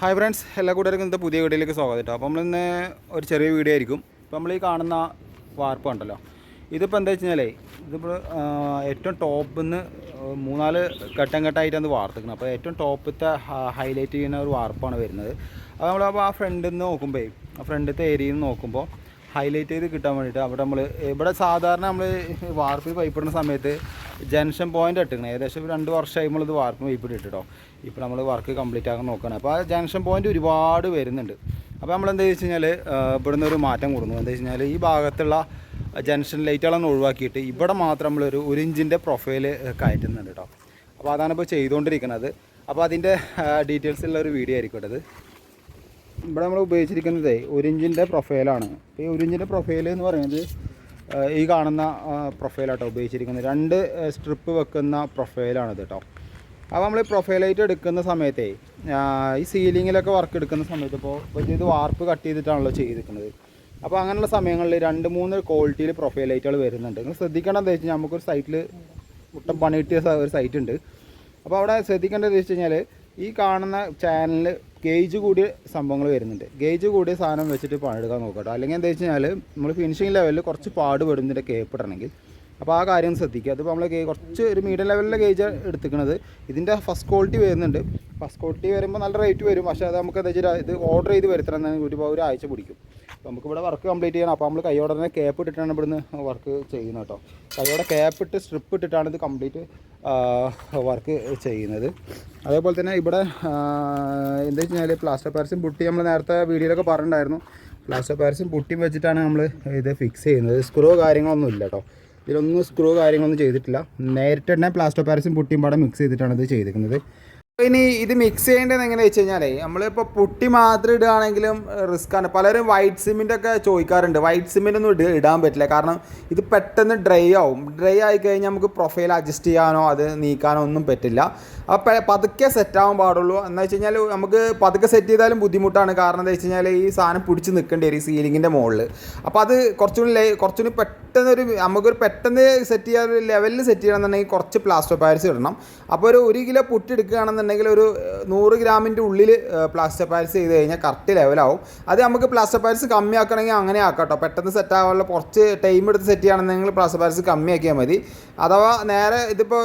Hi friends എല്ലാ കൂട്ടുകാർക്കും ഇന്നത്തെ പുതിയ വീഡിയോയിലേക്ക് സ്വാഗതം കേട്ടോ. അപ്പോൾ നമ്മളിന്ന് ഒരു ചെറിയ വീഡിയോ ആയിരിക്കും. ഇപ്പോൾ നമ്മൾ ഈ കാണുന്ന വാർപ്പ് ഉണ്ടല്ലോ. ഇതിപ്പോൾ എന്താ വെച്ച് കഴിഞ്ഞാലേ ഇതിപ്പോൾ ഏറ്റവും ടോപ്പിൽ നിന്ന് മൂന്നാൽ ഘട്ടം ഘട്ടമായിട്ടാണ് വാർത്തിക്കുന്നത് അപ്പോൾ ഏറ്റവും ടോപ്പിലത്തെ ഹൈലൈറ്റ് ചെയ്യുന്ന ഒരു വാർപ്പാണ് വരുന്നത്. അപ്പോൾ നമ്മൾ അപ്പോൾ ആ ഫ്രണ്ടിൽ നിന്ന് നോക്കുമ്പോൾ ആ ഫ്രണ്ടിലത്തെ ഏരിയയിൽ നിന്ന് നോക്കുമ്പോൾ ഹൈലൈറ്റ് ചെയ്ത് കിട്ടാൻ വേണ്ടിയിട്ട് അവിടെ നമ്മൾ ഇവിടെ സാധാരണ നമ്മൾ വാർപ്പിൽ പൈപ്പിടുന്ന സമയത്ത് ജംഗ്ഷൻ പോയിന്റ് ഇട്ടിരിക്കണം. ഏകദേശം രണ്ട് വർഷമായി നമ്മളിത് വാർപ്പ് പൈപ്പ് ഇട്ടിട്ടോ. ഇപ്പോൾ നമ്മൾ വർക്ക് കംപ്ലീറ്റ് ആക്കാൻ നോക്കുകയാണ് അപ്പോൾ ആ ജംഗ്ഷൻ പോയിന്റ് ഒരുപാട് വരുന്നുണ്ട്. അപ്പോൾ നമ്മൾ എന്താ വെച്ച് കഴിഞ്ഞാൽ ഇവിടുന്ന് ഒരു മാറ്റം കൊടുക്കുന്നു എന്താ വെച്ച് കഴിഞ്ഞാൽ ഈ ഭാഗത്തുള്ള ജംഗ്ഷൻ ലൈറ്റുകളൊന്നും ഒഴിവാക്കിയിട്ട് ഇവിടെ മാത്രം നമ്മളൊരു ഒരു ഇഞ്ചിന്റെ പ്രൊഫൈൽ കയറ്റുന്നുണ്ട് കേട്ടോ അപ്പോൾ അതാണ് ഇപ്പോൾ ചെയ്തുകൊണ്ടിരിക്കുന്നത് അപ്പോൾ അതിന്റെ ഡീറ്റെയിൽസ് ഉള്ള ഒരു വീഡിയോ ആയിരിക്കും ഇവിടെ നമ്മൾ ഉപയോഗിച്ചിരിക്കുന്നത് ഒരു ഇഞ്ചിന്റെ പ്രൊഫൈലാണ് ഈ ഒരു ഇഞ്ചിന്റെ പ്രൊഫൈൽ എന്ന് പറയുന്നത് ഈ കാണുന്ന പ്രൊഫൈലാട്ടോ ഉപയോഗിച്ചിരിക്കുന്നത്. രണ്ട് സ്ട്രിപ്പ് വെക്കുന്ന പ്രൊഫൈലാണിത് കേട്ടോ അപ്പോൾ നമ്മൾ ഈ പ്രൊഫൈലായിട്ട് എടുക്കുന്ന സമയത്തെ ഈ സീലിങ്ങിലൊക്കെ വർക്ക് എടുക്കുന്ന സമയത്ത് ഇപ്പോൾ വലിയത് വാർപ്പ് കട്ട് ചെയ്തിട്ടാണല്ലോ ചെയ്തിരിക്കുന്നത്. അപ്പോൾ അങ്ങനെയുള്ള സമയങ്ങളിൽ രണ്ട് മൂന്ന് ക്വാളിറ്റിയിൽ പ്രൊഫൈലൈറ്റുകൾ വരുന്നുണ്ട്. നിങ്ങൾ ശ്രദ്ധിക്കണം എന്താ കഴിഞ്ഞാൽ നമുക്കൊരു സൈറ്റിൽ മുട്ടം പണി കിട്ടിയ ഒരു സൈറ്റ് ഉണ്ട്. അപ്പോൾ അവിടെ ശ്രദ്ധിക്കേണ്ടത് വെച്ച് കഴിഞ്ഞാൽ ഈ കാണുന്ന ചാനലിൽ ഗേജ് കൂടിയ സംഭവങ്ങൾ വരുന്നുണ്ട്. ഗേജ് കൂടിയ സാധനം വെച്ചിട്ട് പണിയെടുക്കാൻ നോക്കട്ടോ അല്ലെങ്കിൽ എന്താ വെച്ച് കഴിഞ്ഞാൽ നമ്മൾ ഫിനിഷിംഗ് ലെവലിൽ കുറച്ച് പാട് പെടുന്നതിന്റെ കേപ്പ് ഇടണമെങ്കിൽ. അപ്പോൾ ആ കാര്യം ശ്രദ്ധിക്കുക. അതിപ്പോൾ നമ്മൾ കുറച്ച് ഒരു മീഡിയം ലെവലിലെ ഗേജ് എടുത്തിക്കണത് ഇതിന്റെ ഫസ്റ്റ് ക്വാളിറ്റി വരുന്നുണ്ട്. ഫസ്റ്റ് ക്വാളിറ്റി വരുമ്പോൾ നല്ല റേറ്റ് വരും. പക്ഷേ അത് നമുക്ക് എന്താ വെച്ചാൽ ഇത് ഓർഡർ ചെയ്ത് വരുത്തണം ഒരു ഒരു ആഴ്ച പിടിക്കും. അപ്പോൾ നമുക്ക് ഇവിടെ വർക്ക് കംപ്ലീറ്റ് ചെയ്യണം. അപ്പോൾ നമ്മൾ കൈയോടെ തന്നെ ക്യാപ്പ് ഇട്ടിട്ടാണ് ഇവിടുന്ന് വർക്ക് ചെയ്യുന്നത് കേട്ടോ. കൈയോടെ കേപ്പ് ഇട്ട് സ്ട്രിപ്പ് ഇട്ടിട്ടാണ് ഇത് കംപ്ലീറ്റ് വർക്ക് ചെയ്യുന്നത്. അതേപോലെ തന്നെ ഇവിടെ എന്താ വെച്ച് കഴിഞ്ഞാൽ പ്ലാസ്റ്റർ പാരസും പുട്ടി നമ്മൾ നേരത്തെ വീഡിയോയിലൊക്കെ പറഞ്ഞിട്ടുണ്ടായിരുന്നു. പ്ലാസ്റ്റർ പാരസും പുട്ടിയും വെച്ചിട്ടാണ് നമ്മൾ ഇത് ഫിക്സ് ചെയ്യുന്നത്. സ്ക്രൂ കാര്യങ്ങളൊന്നും ഇല്ല കേട്ടോ. ഇതിലൊന്നും സ്ക്രൂ കാര്യങ്ങളൊന്നും ചെയ്തിട്ടില്ല. നേരിട്ട് തന്നെ പ്ലാസ്റ്റർ പാരസും പുട്ടിയും പാടെ മിക്സ് ചെയ്തിട്ടാണ് ഇത് ചെയ്തിരിക്കുന്നത്. ഇനി ഇത് മിക്സ് ചെയ്യേണ്ടത് എങ്ങനെ വെച്ച് കഴിഞ്ഞാലേ നമ്മളിപ്പോൾ പുട്ടി മാത്രം ഇടുകയാണെങ്കിലും റിസ്ക് ആണ്. പലരും വൈറ്റ് സിമെന്റ് ഒക്കെ ചോദിക്കാറുണ്ട്. വൈറ്റ് സിമെന്റ് ഒന്നും ഇട ഇടാൻ പറ്റില്ല. കാരണം ഇത് പെട്ടെന്ന് ഡ്രൈ ആവും. ഡ്രൈ ആയി കഴിഞ്ഞാൽ നമുക്ക് പ്രൊഫൈൽ അഡ്ജസ്റ്റ് ചെയ്യാനോ അത് നീക്കാനോ ഒന്നും പറ്റില്ല. അപ്പോൾ പതുക്കെ സെറ്റ് ആവാൻ പാടുള്ളൂ. എന്ന് വെച്ച് കഴിഞ്ഞാൽ നമുക്ക് പതുക്കെ സെറ്റ് ചെയ്താലും ബുദ്ധിമുട്ടാണ്. കാരണം എന്താ വെച്ച് കഴിഞ്ഞാൽ ഈ സാധനം പിടിച്ച് നിൽക്കേണ്ടി വരും സീലിങ്ങിന്റെ മുകളിൽ അപ്പോൾ അത് കുറച്ചുകൂടി ലേ കുറച്ചുകൂടി പെട്ടെന്ന് ഒരു നമുക്കൊരു പെട്ടെന്ന് സെറ്റ് ചെയ്യാൻ ഒരു ലെവലിൽ സെറ്റ് ചെയ്യണമെന്നുണ്ടെങ്കിൽ കുറച്ച് പ്ലാസ്റ്റർ പാരിസ് ഇടണം. അപ്പോൾ ഒരു ഒരു കിലോ പുട്ടി എടുക്കുകയാണെന്നുണ്ടെങ്കിൽ ഒരു നൂറ് ഗ്രാമിന്റെ ഉള്ളിൽ പ്ലാസ്റ്റർ പാരിസ് ചെയ്ത് കഴിഞ്ഞാൽ കറക്റ്റ് ലെവലാവും അത് നമുക്ക് പ്ലാസ്റ്റർ പാരിസ് കമ്മിയാക്കണമെങ്കിൽ അങ്ങനെ ആക്കാം പെട്ടെന്ന് സെറ്റ് ആവാനുള്ള കുറച്ച് ടൈം എടുത്ത് സെറ്റ് ചെയ്യണമെന്നുണ്ടെങ്കിൽ പ്ലാസ്റ്റർ പാരിസ് കമ്മിയാക്കിയാൽ മതി. അഥവാ നേരെ ഇതിപ്പോൾ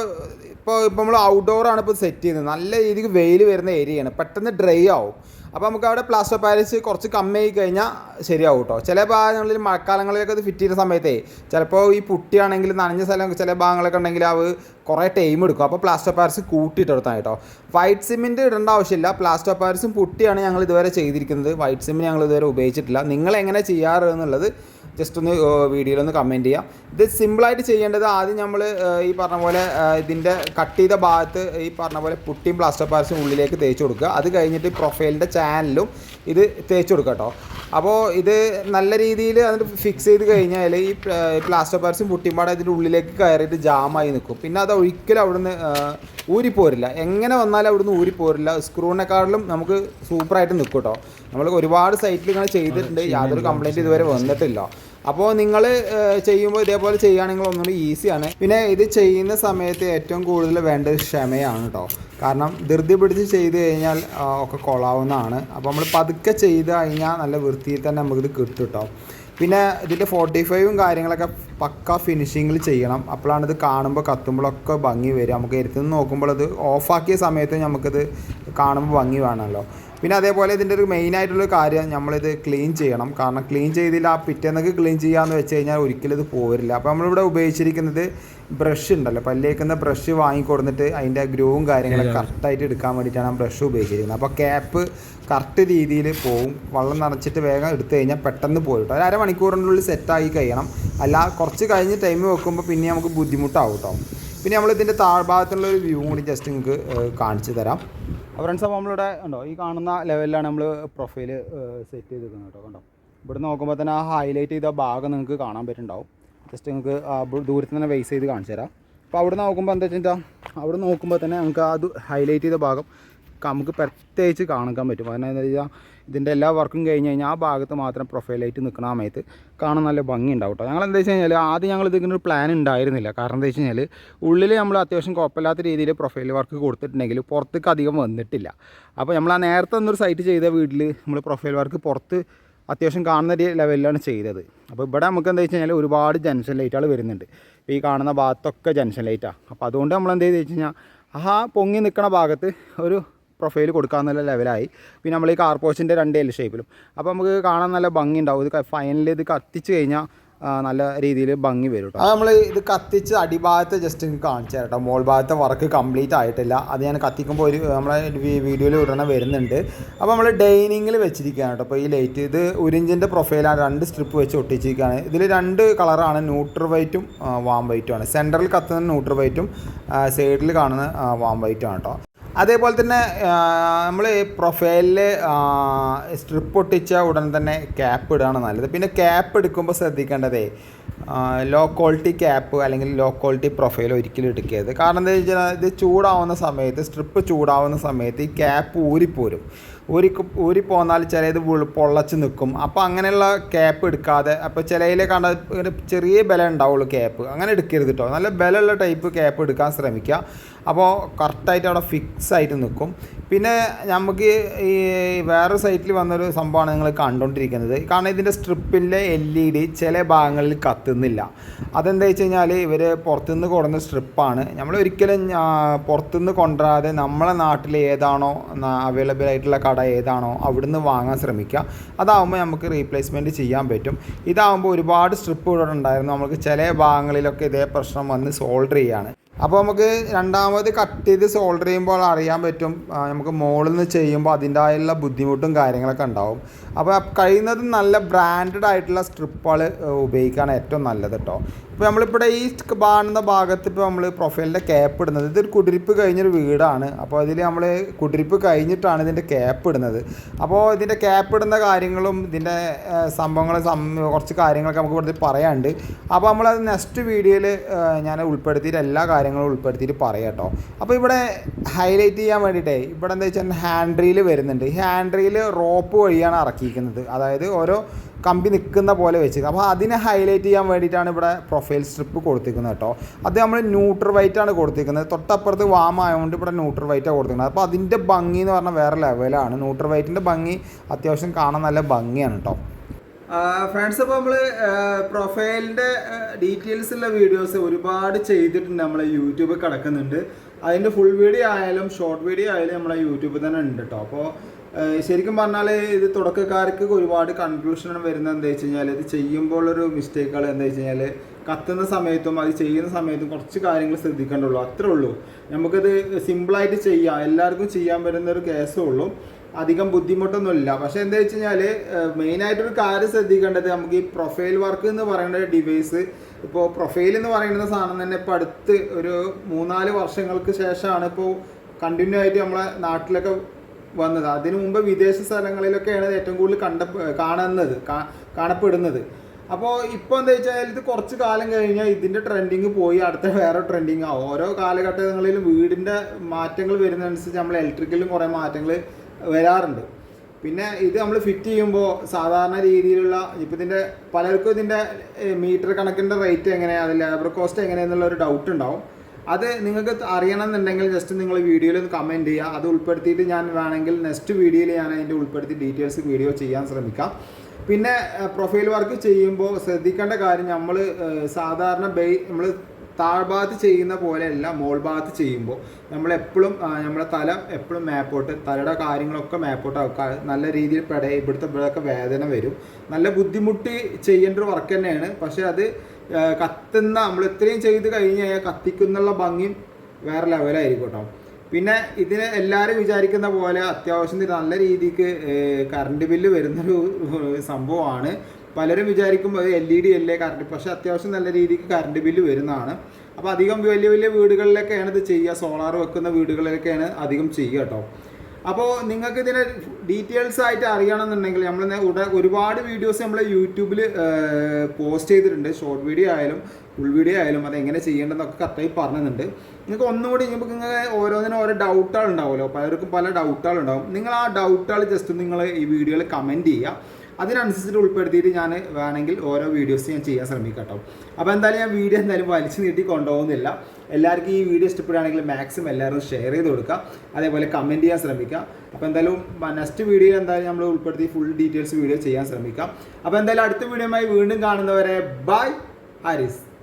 ഇപ്പോൾ ഇപ്പോൾ നമ്മൾ ഔട്ട്ഡോർ ആണ് ഇപ്പോൾ സെറ്റ് ചെയ്യുന്നത്. നല്ല രീതിക്ക് വെയിൽ വരുന്ന ഏരിയയാണ് പെട്ടെന്ന് ഡ്രൈ ആവും. അപ്പോൾ നമുക്ക് അവിടെ പ്ലാസ്റ്റർ പാരീസ് കുറച്ച് കമ്മിയായി കഴിഞ്ഞാൽ ശരിയാവും കേട്ടോ. ചില ഭാഗങ്ങളിൽ മഴക്കാലങ്ങളിലൊക്കെ അത് ഫിറ്റ് ചെയ്യുന്ന സമയത്തേ ചിലപ്പോൾ ഈ പുട്ടിയാണെങ്കിൽ നനഞ്ഞ സ്ഥലം ചില ഭാഗങ്ങളൊക്കെ ഉണ്ടെങ്കിൽ അത് കുറേ ടൈം എടുക്കും. അപ്പോൾ പ്ലാസ്റ്റർ പാരിസ് കൂട്ടിയിട്ടെടുത്താണ് കേട്ടോ വൈറ്റ് സിമെന്റ് ഇടേണ്ട ആവശ്യമില്ല. പ്ലാസ്റ്റർ പാരസും പുട്ടിയാണ് ഞങ്ങൾ ഇതുവരെ ചെയ്തിരിക്കുന്നത്. വൈറ്റ് സിമെന്റ് ഞങ്ങൾ ഇതുവരെ ഉപയോഗിച്ചിട്ടില്ല. നിങ്ങൾ എങ്ങനെ ചെയ്യാറ് എന്നുള്ളത് ജസ്റ്റ് ഒന്ന് വീഡിയോയിൽ ഒന്ന് കമന്റ് ചെയ്യാം. ഇത് സിമ്പിളായിട്ട് ചെയ്യേണ്ടത് ആദ്യം നമ്മൾ ഈ പറഞ്ഞ പോലെ ഇതിന്റെ കട്ട് ചെയ്ത ഭാഗത്ത് ഈ പറഞ്ഞ പോലെ പുട്ടിയും പ്ലാസ്റ്റർ പാരസും ഉള്ളിലേക്ക് തേച്ച് കൊടുക്കുക. അത് കഴിഞ്ഞിട്ട് പ്രൊഫൈലിന്റെ ചാനലും ഇത് തേച്ച് കൊടുക്കുക കേട്ടോ അപ്പോൾ ഇത് നല്ല രീതിയിൽ അതിന് ഫിക്സ് ചെയ്ത് കഴിഞ്ഞാൽ ഈ പ്ലാസ്റ്റർ പാരസും പുട്ടിയും പാടെ ഇതിന്റെ ഉള്ളിലേക്ക് കയറിയിട്ട് ജാമായി നിൽക്കും. പിന്നെ അത് ഒരിക്കലും അവിടുന്ന് ഊരി ഊരിപ്പോരില്ല എങ്ങനെ വന്നാലും അവിടുന്ന് ഊരിപ്പോരില്ല സ്ക്രൂവിനെക്കാളിലും നമുക്ക് സൂപ്പറായിട്ട് നിൽക്കും കേട്ടോ നമ്മൾ ഒരുപാട് സൈറ്റിൽ ഇങ്ങനെ ചെയ്തിട്ടുണ്ട്. യാതൊരു കംപ്ലൈന്റ് ഇതുവരെ വന്നിട്ടില്ല. അപ്പോൾ നിങ്ങൾ ചെയ്യുമ്പോൾ ഇതേപോലെ ചെയ്യുകയാണെങ്കിൽ ഒന്നുകൂടി ഈസിയാണ് പിന്നെ ഇത് ചെയ്യുന്ന സമയത്ത് ഏറ്റവും കൂടുതൽ വേണ്ടത് ക്ഷമയാണ് കേട്ടോ കാരണം ധൃതി പിടിച്ച് ചെയ്ത് കഴിഞ്ഞാൽ ഒക്കെ കൊള്ളാവുന്നതാണ്. അപ്പോൾ നമ്മൾ പതുക്കെ ചെയ്ത് കഴിഞ്ഞാൽ നല്ല വൃത്തിയിൽ തന്നെ നമുക്കിത് കിട്ടും കേട്ടോ പിന്നെ ഇതിന്റെ ഫോർട്ടി ഫൈവും കാര്യങ്ങളൊക്കെ പക്ക ഫിനിഷിങ്ങിൽ ചെയ്യണം. അപ്പോഴാണ് ഇത് കാണുമ്പോൾ കത്തുമ്പോഴൊക്കെ ഭംഗി വരും. നമുക്ക് എടുത്തുനിന്ന് നോക്കുമ്പോൾ അത് ഓഫാക്കിയ സമയത്ത് നമുക്കിത് കാണുമ്പോൾ ഭംഗി വേണമല്ലോ പിന്നെ അതേപോലെ ഇതിന്റെ ഒരു മെയിൻ ആയിട്ടുള്ള കാര്യം നമ്മളിത് ക്ലീൻ ചെയ്യണം. കാരണം ക്ലീൻ ചെയ്തില്ല ആ പിറ്റേന്നൊക്കെ ക്ലീൻ ചെയ്യാമെന്ന് വെച്ച് കഴിഞ്ഞാൽ ഒരിക്കലും ഇത് പോരില്ല. അപ്പോൾ നമ്മളിവിടെ ഉപയോഗിച്ചിരിക്കുന്നത് ബ്രഷ് ഉണ്ടല്ലോ. പല്ലേക്കുന്ന ബ്രഷ് വാങ്ങിക്കൊടുന്നിട്ട് അതിന്റെ ഗ്രൂവും കാര്യങ്ങളൊക്കെ കറക്റ്റായിട്ട് എടുക്കാൻ വേണ്ടിയിട്ടാണ് ആ ബ്രഷ് ഉപയോഗിച്ചിരിക്കുന്നത്. അപ്പോൾ ക്യാപ്പ് കറക്റ്റ് രീതിയിൽ പോവും. വെള്ളം നിറച്ചിട്ട് വേഗം എടുത്തു കഴിഞ്ഞാൽ പെട്ടെന്ന് പോയിട്ടോ ഒരു അരമണിക്കൂറിനുള്ളിൽ സെറ്റാക്കി കഴിയണം. അല്ല കുറച്ച് കഴിഞ്ഞ് ടൈം വെക്കുമ്പോൾ പിന്നെ നമുക്ക് ബുദ്ധിമുട്ടാവും കേട്ടോ പിന്നെ നമ്മൾ ഇതിന്റെ താഴ്ഭാഗത്തുള്ള ഒരു വ്യൂ കൂടി ജസ്റ്റ് നിങ്ങൾക്ക് കാണിച്ചു തരാം. ഫ്രണ്ട്സ് അപ്പോൾ നമ്മളിവിടെ ഉണ്ടോ ഈ കാണുന്ന ലെവലിലാണ് നമ്മൾ പ്രൊഫൈൽ സെറ്റ് ചെയ്തിരിക്കുന്നത് കേട്ടോ കണ്ടോ? ഇവിടെ നോക്കുമ്പോൾ തന്നെ ആ ഹൈലൈറ്റ് ചെയ്ത ഭാഗം നിങ്ങൾക്ക് കാണാൻ പറ്റുന്നുണ്ടാവും. ജസ്റ്റ് നിങ്ങൾക്ക് ദൂരത്ത് തന്നെ വെയ്സ് ചെയ്ത് കാണിച്ചു തരാം അപ്പോൾ അവിടെ നോക്കുമ്പോൾ എന്താ വെച്ചാൽ അവിടെ നോക്കുമ്പോൾ തന്നെ നമുക്ക് ആ ഹൈലൈറ്റ് ചെയ്ത ഭാഗം നമുക്ക് പ്രത്യേകിച്ച് കാണിക്കാൻ പറ്റും. കാരണം എന്താ വെച്ചാൽ ഇതിന്റെ എല്ലാ വർക്കും കഴിഞ്ഞ് കഴിഞ്ഞാൽ ആ ഭാഗത്ത് മാത്രം പ്രൊഫൈലായിട്ട് നിൽക്കുന്ന സമയത്ത് കാണാൻ നല്ല ഭംഗി ഉണ്ടാവും കേട്ടോ ഞങ്ങൾ എന്താ വെച്ച് കഴിഞ്ഞാൽ ആദ്യം ഞങ്ങൾ ഇതിങ്ങനെ ഒരു പ്ലാൻ ഉണ്ടായിരുന്നില്ല കാരണം എന്താ വെച്ച് കഴിഞ്ഞാൽ ഉള്ളിൽ നമ്മൾ അത്യാവശ്യം കുഴപ്പമില്ലാത്ത രീതിയിൽ പ്രൊഫൈൽ വർക്ക് കൊടുത്തിട്ടുണ്ടെങ്കിൽ പുറത്തേക്ക് അധികം വന്നിട്ടില്ല. അപ്പോൾ നമ്മൾ ആ നേരത്തെ ഒന്നൊരു സൈറ്റ് ചെയ്ത വീട്ടിൽ നമ്മൾ പ്രൊഫൈൽ വർക്ക് പുറത്ത് അത്യാവശ്യം കാണുന്ന ലെവലിലാണ് ചെയ്തത്. അപ്പോൾ ഇവിടെ നമുക്ക് എന്താ വെച്ച് കഴിഞ്ഞാൽ ഒരുപാട് ജംഗ്ഷൻ ലൈറ്റുകൾ വരുന്നുണ്ട്. ഈ കാണുന്ന ഭാഗത്തൊക്കെ ജംഗ്ഷൻ ലൈറ്റാണ് അപ്പോൾ അതുകൊണ്ട് നമ്മൾ എന്താ വെച്ച് കഴിഞ്ഞാൽ ആ പൊങ്ങി നിൽക്കുന്ന ഭാഗത്ത് ഒരു പ്രൊഫൈൽ കൊടുക്കാമെന്നുള്ള ലെവലായി പിന്നെ നമ്മൾ ഈ കാർപോസിന്റെ രണ്ട് എൽ ഷേപ്പിലും അപ്പോൾ നമുക്ക് കാണാൻ നല്ല ഭംഗി ഉണ്ടാവും. ഇത് ഫൈനലി ഇത് കത്തിച്ച് കഴിഞ്ഞാൽ നല്ല രീതിയിൽ ഭംഗി വരും കേട്ടോ നമ്മൾ ഇത് കത്തിച്ച് അടിഭാഗത്തെ ജസ്റ്റ് കാണിച്ചു തരാം കേട്ടോ മോൾ ഭാഗത്തെ വർക്ക് കംപ്ലീറ്റ് ആയിട്ടില്ല. അത് ഞാൻ കത്തിക്കുമ്പോൾ ഒരു നമ്മളെ വീഡിയോയിൽ ഉടനെ വരുന്നുണ്ട്. അപ്പോൾ നമ്മൾ ഡൈനിങ്ങിൽ വെച്ചിരിക്കുകയാണ് കേട്ടോ അപ്പോൾ ഈ ലൈറ്റ് ഇത് ഉരിഞ്ചിന്റെ പ്രൊഫൈലാണ് രണ്ട് സ്ട്രിപ്പ് വെച്ച് ഒട്ടിച്ചിരിക്കുകയാണ്. ഇതിൽ രണ്ട് കളറാണ് ന്യൂട്രൽ വൈറ്റും വാം വൈറ്റും ആണ്. സെന്ററിൽ കത്തുന്ന ന്യൂട്രൽ വൈറ്റും സൈഡിൽ കാണുന്ന വാം വൈറ്റും ആണ് കേട്ടോ അതേപോലെ തന്നെ നമ്മൾ പ്രൊഫൈലിൽ സ്ട്രിപ്പ് ഒട്ടിച്ച ഉടൻ തന്നെ ക്യാപ്പ് ഇടുകയാണ് നല്ലത്. പിന്നെ ക്യാപ്പ് എടുക്കുമ്പോൾ ശ്രദ്ധിക്കേണ്ടതേ ലോ ക്വാളിറ്റി ക്യാപ്പ് അല്ലെങ്കിൽ ലോ ക്വാളിറ്റി പ്രൊഫൈൽ ഒരിക്കലും എടുക്കരുത്. കാരണം എന്താ വെച്ചാൽ ഇത് ചൂടാവുന്ന സമയത്ത് സ്ട്രിപ്പ് ചൂടാവുന്ന സമയത്ത് ഈ ക്യാപ്പ് ഊരിപ്പോരും. ഊരി പോന്നാൽ ചിലത് പൊള്ളച്ച് നിൽക്കും അപ്പോൾ അങ്ങനെയുള്ള ക്യാപ്പ് എടുക്കാതെ അപ്പോൾ ചിലയിൽ കണ്ട ചെറിയ ബല ഉണ്ടാവുള്ളൂ ക്യാപ്പ് അങ്ങനെ എടുക്കരുത് കേട്ടോ നല്ല ബലമുള്ള ടൈപ്പ് ക്യാപ്പ് എടുക്കാൻ ശ്രമിക്കുക അപ്പോൾ കറക്റ്റായിട്ട് അവിടെ ഫിക്സ് ആയിട്ട് നിൽക്കും പിന്നെ നമുക്ക് ഈ വേറെ സൈറ്റിൽ വന്നൊരു സംഭവമാണ് നിങ്ങൾ കണ്ടുകൊണ്ടിരിക്കുന്നത് കാരണം ഇതിന്റെ സ്ട്രിപ്പിന്റെ എൽ ഇ ഡി ചില ഭാഗങ്ങളിൽ കത്തുന്നില്ല. അതെന്താ വെച്ച് കഴിഞ്ഞാൽ ഇവർ പുറത്തുനിന്ന് കൊടുന്ന സ്ട്രിപ്പാണ് നമ്മൾ ഒരിക്കലും പുറത്തുനിന്ന് കൊണ്ടുവരാതെ നമ്മളെ നാട്ടിൽ ഏതാണോ അവൈലബിൾ ആയിട്ടുള്ള കട ഏതാണോ അവിടുന്ന് വാങ്ങാൻ ശ്രമിക്കുക. അതാവുമ്പോൾ നമുക്ക് റീപ്ലേസ്മെന്റ് ചെയ്യാൻ പറ്റും. ഇതാവുമ്പോൾ ഒരുപാട് സ്ട്രിപ്പ് ഇവിടെ ഉണ്ടായിരുന്നു. നമുക്ക് ചില ഭാഗങ്ങളിലൊക്കെ ഇതേ പ്രശ്നം വന്ന് സോൾഡർ ചെയ്യാണ്. അപ്പോൾ നമുക്ക് രണ്ടാമത് കട്ട് ചെയ്ത് സോൾഡർ ചെയ്യുമ്പോൾ അറിയാൻ പറ്റും. നമുക്ക് മുകളിൽ നിന്ന് ചെയ്യുമ്പോൾ അതിന്റെതായുള്ള ബുദ്ധിമുട്ടും കാര്യങ്ങളൊക്കെ ഉണ്ടാവും. അപ്പോൾ കഴിയുന്നതും നല്ല ബ്രാൻഡഡ് ആയിട്ടുള്ള സ്ട്രിപ്പുകൾ ഉപയോഗിക്കുകയാണ് ഏറ്റവും നല്ലത് കേട്ടോ ഇപ്പോൾ നമ്മളിപ്പോൾ ഈ കാണുന്ന ഭാഗത്ത് ഇപ്പോൾ നമ്മൾ പ്രൊഫൈലിന്റെ ക്യാപ്പ് ഇടുന്നത്. ഇതൊരു കുടിരിപ്പ് കഴിഞ്ഞൊരു വീടാണ്. അപ്പോൾ അതിൽ നമ്മൾ കുടിരിപ്പ് കഴിഞ്ഞിട്ടാണ് ഇതിന്റെ ക്യാപ്പ് ഇടുന്നത്. അപ്പോൾ ഇതിന്റെ ക്യാപ്പ് ഇടുന്ന കാര്യങ്ങളും ഇതിന്റെ സംഭവങ്ങൾ കുറച്ച് കാര്യങ്ങളൊക്കെ നമുക്ക് ഇവിടുത്തെ പറയാനുണ്ട്. അപ്പോൾ നമ്മളത് നെക്സ്റ്റ് വീഡിയോയിൽ ഞാൻ ഉൾപ്പെടുത്തിയിട്ട് എല്ലാ കാര്യങ്ങളും ഉൾപ്പെടുത്തിയിട്ട് പറയാം കേട്ടോ അപ്പോൾ ഇവിടെ ഹൈലൈറ്റ് ചെയ്യാൻ വേണ്ടിയിട്ടേ ഇവിടെ എന്താ വെച്ചാൽ ഹാൻഡ് വരുന്നുണ്ട്. ഈ ഹാൻഡ് റോപ്പ് വഴിയാണ് ഇറക്കിയിരിക്കുന്നത് അതായത് ഓരോ കമ്പി നിൽക്കുന്ന പോലെ വെച്ച് അപ്പോൾ അതിനെ ഹൈലൈറ്റ് ചെയ്യാൻ വേണ്ടിയിട്ടാണ് ഇവിടെ പ്രൊഫൈൽ സ്ട്രിപ്പ് കൊടുത്തിരിക്കുന്നത് കേട്ടോ. അത് നമ്മൾ ന്യൂട്രൽ വൈറ്റ് ആണ് കൊടുത്തിരിക്കുന്നത്. തൊട്ടപ്പുറത്ത് വാം ആയതുകൊണ്ട് ഇവിടെ ന്യൂട്രൽ വൈറ്റാണ് കൊടുത്തിരിക്കുന്നത്. അപ്പോൾ അതിന്റെ ഭംഗി എന്ന് പറഞ്ഞാൽ വേറെ ലെവലാണ് ന്യൂട്രൽ വൈറ്റിന്റെ ഭംഗി അത്യാവശ്യം കാണാൻ നല്ല ഭംഗിയാണ് കേട്ടോ. ഫ്രണ്ട്സ് അപ്പോൾ നമ്മൾ പ്രൊഫൈലിന്റെ ഡീറ്റെയിൽസ് ഉള്ള വീഡിയോസ് ഒരുപാട് ചെയ്തിട്ടുണ്ട് നമ്മളെ യൂട്യൂബിൽ കിടക്കുന്നുണ്ട്. അതിന്റെ ഫുൾ വീഡിയോ ആയാലും ഷോർട്ട് വീഡിയോ ആയാലും നമ്മളെ യൂട്യൂബിൽ തന്നെ ഉണ്ട് കേട്ടോ. അപ്പോൾ ശരിക്കും പറഞ്ഞാൽ ഇത് തുടക്കക്കാർക്ക് ഒരുപാട് കൺഫ്യൂഷൻ വരുന്നത്. എന്താ വെച്ച് കഴിഞ്ഞാൽ ഇത് ചെയ്യുമ്പോൾ ഒരു മിസ്റ്റേക്കുകൾ എന്താ വെച്ച് കഴിഞ്ഞാൽ കത്തുന്ന സമയത്തും അത് ചെയ്യുന്ന സമയത്തും കുറച്ച് കാര്യങ്ങൾ ശ്രദ്ധിക്കേണ്ടുള്ളൂ അത്രേ ഉള്ളൂ. നമുക്കത് സിമ്പിളായിട്ട് ചെയ്യാം. എല്ലാവർക്കും ചെയ്യാൻ പറ്റുന്ന ഒരു കേസേ ഉള്ളൂ. അധികം ബുദ്ധിമുട്ടൊന്നുമില്ല. പക്ഷേ എന്താ വെച്ച് കഴിഞ്ഞാൽ മെയിനായിട്ടൊരു കാര്യം ശ്രദ്ധിക്കേണ്ടത് നമുക്ക് ഈ പ്രൊഫൈൽ വർക്ക് എന്ന് പറയുന്ന ഡിവൈസ് ഇപ്പോൾ പ്രൊഫൈൽ എന്ന് പറയുന്ന സാധനം തന്നെ ഇപ്പോൾ അടുത്ത് ഒരു മൂന്നാൽ വർഷങ്ങൾക്ക് ശേഷമാണ് ഇപ്പോൾ കണ്ടിന്യൂ ആയിട്ട് നമ്മളെ നാട്ടിലൊക്കെ വന്നത്. അതിനു മുമ്പ് വിദേശ സ്ഥലങ്ങളിലൊക്കെയാണ് ഏറ്റവും കൂടുതൽ കണ്ട കാണുന്നത് കാണപ്പെടുന്നത്. അപ്പോൾ ഇപ്പോൾ എന്താ വെച്ചാൽ ഇത് കുറച്ച് കാലം കഴിഞ്ഞാൽ ഇതിന്റെ ട്രെൻഡിങ് പോയി അടുത്ത വേറെ ട്രെൻഡിങ് ആവും ഓരോ കാലഘട്ടങ്ങളിലും വീടിന്റെ മാറ്റങ്ങൾ വരുന്നതനുസരിച്ച് നമ്മൾ ഇലക്ട്രിക്കലും കുറേ മാറ്റങ്ങൾ വരാറുണ്ട്. പിന്നെ ഇത് നമ്മൾ ഫിറ്റ് ചെയ്യുമ്പോൾ സാധാരണ രീതിയിലുള്ള ഇപ്പം ഇതിന്റെ പലർക്കും ഇതിന്റെ മീറ്റർ കണക്കിന്റെ റേറ്റ് എങ്ങനെയാണ് അത് ലേബർ കോസ്റ്റ് എങ്ങനെയാണെന്നുള്ള ഒരു ഡൗട്ട് ഉണ്ടാവും. അത് നിങ്ങൾക്ക് അറിയണം എന്നുണ്ടെങ്കിൽ ജസ്റ്റ് നിങ്ങൾ വീഡിയോയിൽ ഒന്ന് കമന്റ് ചെയ്യുക. അത് ഉൾപ്പെടുത്തിയിട്ട് ഞാൻ വേണമെങ്കിൽ നെക്സ്റ്റ് വീഡിയോയിൽ ഞാൻ അതിന്റെ ഉൾപ്പെടുത്തി ഡീറ്റെയിൽസ് വീഡിയോ ചെയ്യാൻ ശ്രമിക്കാം. പിന്നെ പ്രൊഫൈൽ വർക്ക് ചെയ്യുമ്പോൾ ശ്രദ്ധിക്കേണ്ട കാര്യം നമ്മൾ സാധാരണ ബേ നമ്മൾ താഴ്ഭാഗത്ത് ചെയ്യുന്ന പോലെയല്ല മോൾ ഭാഗത്ത് ചെയ്യുമ്പോൾ നമ്മളെപ്പോഴും നമ്മുടെ തല എപ്പോഴും മാപ്പോട്ട് തലയുടെ കാര്യങ്ങളൊക്കെ മാപ്പോട്ട് ആക്കുക. നല്ല രീതിയിൽ പെട ഇവിടുത്തെ ഇവിടെയൊക്കെ വേദന വരും. നല്ല ബുദ്ധിമുട്ടി ചെയ്യേണ്ട ഒരു വർക്ക് തന്നെയാണ്. പക്ഷേ അത് കത്തുന്ന നമ്മൾ ഇത്രയും ചെയ്ത് കഴിഞ്ഞ് കഴിഞ്ഞാൽ കത്തിക്കുന്നുള്ള ഭംഗി വേറെ ലെവലായിരിക്കും കേട്ടോ പിന്നെ ഇതിന് എല്ലാവരും വിചാരിക്കുന്ന പോലെ അത്യാവശ്യം നല്ല രീതിക്ക് കറണ്ട് ബില്ല് വരുന്നൊരു സംഭവമാണ്. പലരും വിചാരിക്കും എൽ ഇ ഡി അല്ലേ കറണ്ട് പക്ഷേ അത്യാവശ്യം നല്ല രീതിക്ക് കറണ്ട് ബില്ല് വരുന്നതാണ്. അപ്പോൾ അധികം വലിയ വലിയ വീടുകളിലൊക്കെയാണ് ഇത് ചെയ്യുക. സോളാർ വെക്കുന്ന വീടുകളിലൊക്കെയാണ് അധികം ചെയ്യുക കേട്ടോ അപ്പോൾ നിങ്ങൾക്ക് ഇതിന്റെ ഡീറ്റെയിൽസ് ആയിട്ട് അറിയണമെന്നുണ്ടെങ്കിൽ നമ്മൾ ഉടൻ ഒരുപാട് വീഡിയോസ് നമ്മൾ യൂട്യൂബിൽ പോസ്റ്റ് ചെയ്തിട്ടുണ്ട്. ഷോർട്ട് വീഡിയോ ആയാലും ഫുൾ വീഡിയോ ആയാലും അത് എങ്ങനെ ചെയ്യേണ്ടതെന്നൊക്കെ കറക്റ്റായി പറഞ്ഞിട്ടുണ്ട്. നിങ്ങൾക്ക് ഒന്നുകൂടി ഇപ്പോൾ നിങ്ങൾക്ക് ഓരോന്നിനും ഓരോ ഡൗട്ടുകൾ ഉണ്ടാവുമല്ലോ. പലർക്കും പല ഡൗട്ടുകൾ ഉണ്ടാവും. നിങ്ങൾ ആ ഡൗട്ടുകൾ ജസ്റ്റ് നിങ്ങൾ ഈ വീഡിയോയിൽ കമന്റ് ചെയ്യുക. അതിനനുസരിച്ചിട്ട് ഉൾപ്പെടുത്തിയിട്ട് ഞാൻ വേണമെങ്കിൽ ഓരോ വീഡിയോസ് ഞാൻ ചെയ്യാൻ ശ്രമിക്കാം കേട്ടോ അപ്പോൾ എന്തായാലും ഞാൻ വീഡിയോ എന്തായാലും വലിച്ചു നീട്ടി കൊണ്ടുപോകുന്നില്ല. എല്ലാവർക്കും ഈ വീഡിയോ ഇഷ്ടപ്പെടുകയാണെങ്കിൽ മാക്സിമം എല്ലാവരും ഷെയർ ചെയ്ത് കൊടുക്കുക. അതേപോലെ കമന്റ് ചെയ്യാൻ ശ്രമിക്കുക. അപ്പോൾ എന്തായാലും നെക്സ്റ്റ് വീഡിയോ എന്തായാലും നമ്മൾ ഉൾപ്പെടുത്തി ഫുൾ ഡീറ്റെയിൽസ് വീഡിയോ ചെയ്യാൻ ശ്രമിക്കാം അപ്പോൾ എന്തായാലും അടുത്ത വീഡിയോയുമായി വീണ്ടും കാണുന്നവരെ ബൈ ഹാരിസ്